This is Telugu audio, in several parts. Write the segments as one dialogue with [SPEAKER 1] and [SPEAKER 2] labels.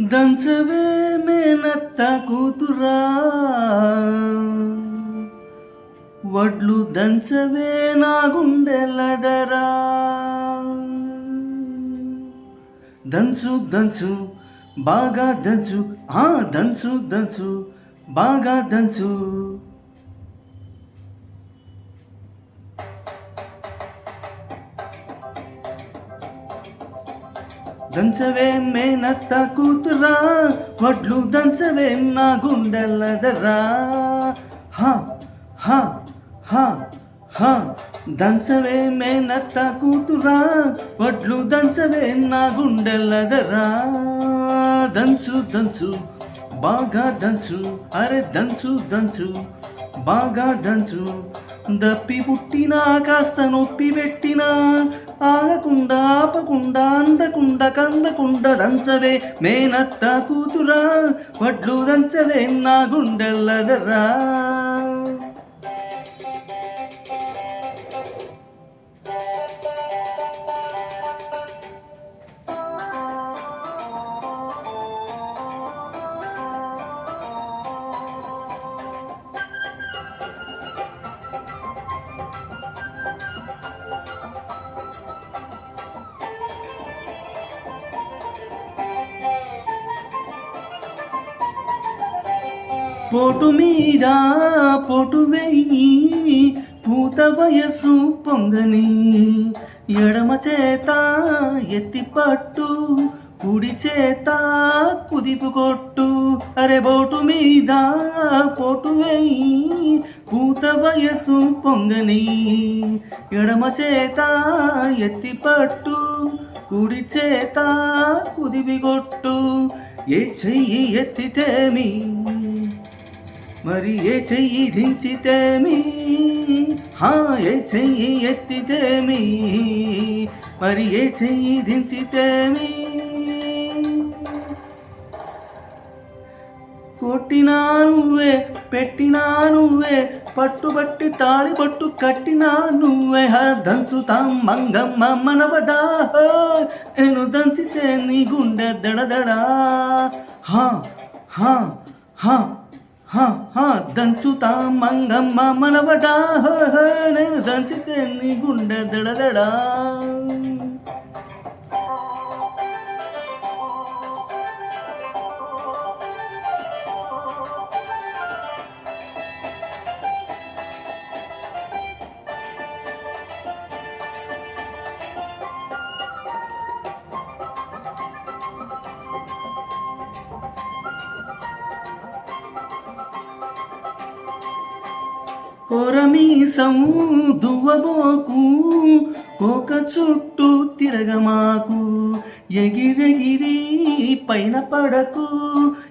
[SPEAKER 1] దంచవే మేనత్త కూతురా. వడ్లు దంచవే నా గుండెలదరా దంచు దంచు బాగా దంచు ఆ దంచు దంచు బాగా దంచు. దంచవే మేనత్త కూతురా వడ్లు దంచవేం నా గుండెల్లదరా హా హా హా హా దంచవే మేనత్త కూతురా వడ్లు దంచవేం నా గుండెల్లదరా దంచు దంచు బాగా దంచు అరే దంచు దంచు బాగా దంచు. దప్పి పుట్టినా కాస్త నొప్పి పెట్టినా ఆగకుండా ఆపకుండా అందకుండా కందకుండా దంచవే. మేనత్త కూతురా వడ్లు దంచవే నా గుండెల్లదరా పోటు మీద పోటు వెయ్యి పూత వయసు పొంగని ఎడమ చేత ఎత్తి పట్టు కుడి చేత కుదిపు కొట్టు. అరే బోటు మీద పోటు వెయ్యి పూత వయసు పొంగని ఎడమ చేత ఎత్తి పట్టు కుడి చేత కుదిపి కొట్టు. ఏ చెయ్యి ఎత్తితేమి మరి ఏ చెయ్యి దించితేమి? హా ఏ చెయ్యి ఎత్తితేమి? మరి ఏ చెయ్యి దించితేమి? కొట్టినా నువ్వే పెట్టినా నువ్వే పట్టుబట్టి తాళి పట్టు కట్టినా నువ్వే. దంచుతాం మంగమ్మ మనవడా. నేను దంచితే నీ గుండె దడదడా. హా హా హా. దంచుతా మంగమ్మ మనవడా నేను దంచితే నీ గుండె దడదడా. కొరమీసము దువ్వబోకు కోక చుట్టూ తిరగమాకు ఎగిరెగిరి పైన పడకు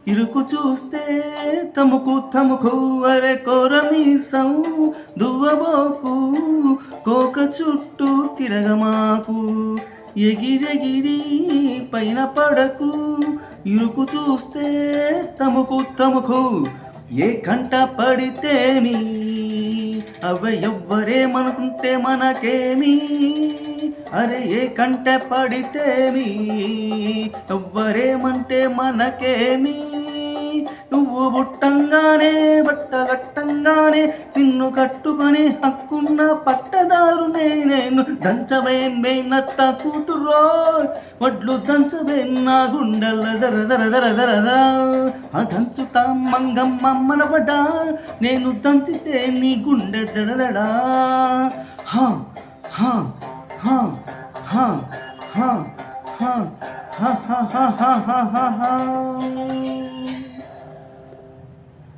[SPEAKER 1] ఇరుకు చూస్తే తముకు తముకు అరే కొరమీసం దువ్వబోకు కోక చుట్టూ తిరగమాకు ఎగిరెగిరి పైన పడకు ఇరుకు చూస్తే తముకు తముకు ఏ కంట పడితేమి అవి ఎవ్వరేమనుకుంటే మనకేమి? అరే ఏ కంట పడితేమి? ఎవ్వరేమంటే మనకేమీ? నువ్వు బుట్టంగానే బట్టగట్టంగానే నిన్ను కట్టుకొని హక్కున్న పట్టదారునే నేను దంచవే నత్త కూతురో వడ్లు దంచవే నా గుండెల దర దర దర దర దర ఆ దంచుతా మంగమ్మ మనవడా నేను దంచితే నీ గుండె దడదడా హా హా హా హా హా హా హా హా హా హా హా హా